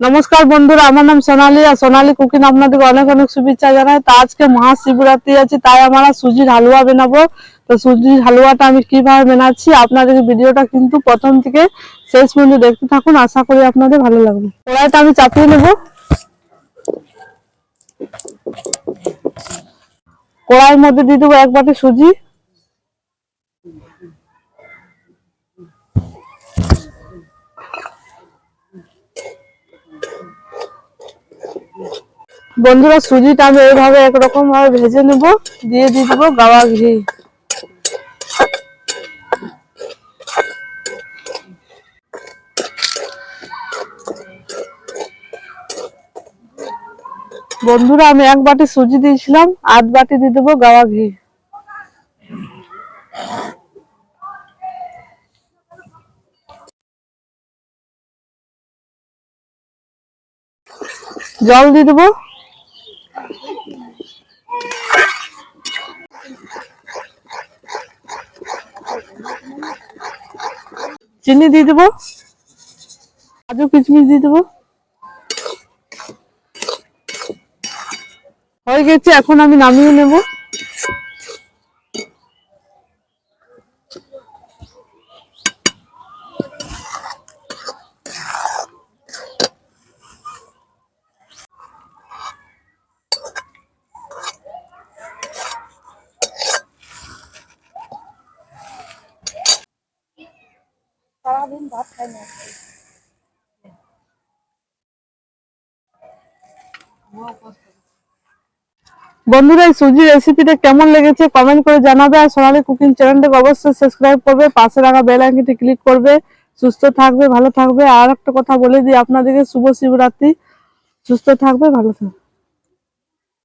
নমস্কার বন্ধুরা, আমার নাম সোনালী আর সোনালী কুকিং আপনাদের অনেক অনেক শুভেচ্ছা জানাই। তো আজকে মহাশিবরাত্রি আছে, তাই আমরা সুজির হালুয়া বানাবো। তো সুজির হালুয়াটা আমি কীভাবে বানাচ্ছি আপনাদের ভিডিওটা কিন্তু প্রথম থেকে শেষ পর্যন্ত দেখতে থাকুন, আশা করি আপনাদের ভালো লাগবে। কড়াইটা আমি চাপিয়ে নেব। কড়াইয়ের মধ্যে দিয়ে দেবো এক বাটি সুজি। বন্ধুরা সুজিটা আমি এইভাবে একরকম ভাবে ভেজে নেব, দিয়ে দিয়ে দেবো গাওয়া ঘি। বন্ধুরা, আমি এক বাটি সুজি দিয়েছিলাম, আধ বাটি দিয়ে দেবো গাওয়া ঘি। জল দিয়ে দেবো। চিনি দিয়ে দেবো? কাজু কিচমিচ দিয়ে দেবো? হয়ে গেছে এখন আমি নামিয়ে নেব। বন্ধুরা, এই সুজি রেসিপিটা কেমন লেগেছে কমেন্ট করে জানাবে আর সোনালী কুকিং চ্যানেলটাকে অবশ্যই সাবস্ক্রাইব করবে, পাশে রাখা বেল আইকনটি ক্লিক করবে, সুস্থ থাকবে, ভালো থাকবে। আর একটা কথা বলে দিই, আপনাদেরকে শুভ শিবরাত্রি, সুস্থ থাকবে, ভালো থাকবে।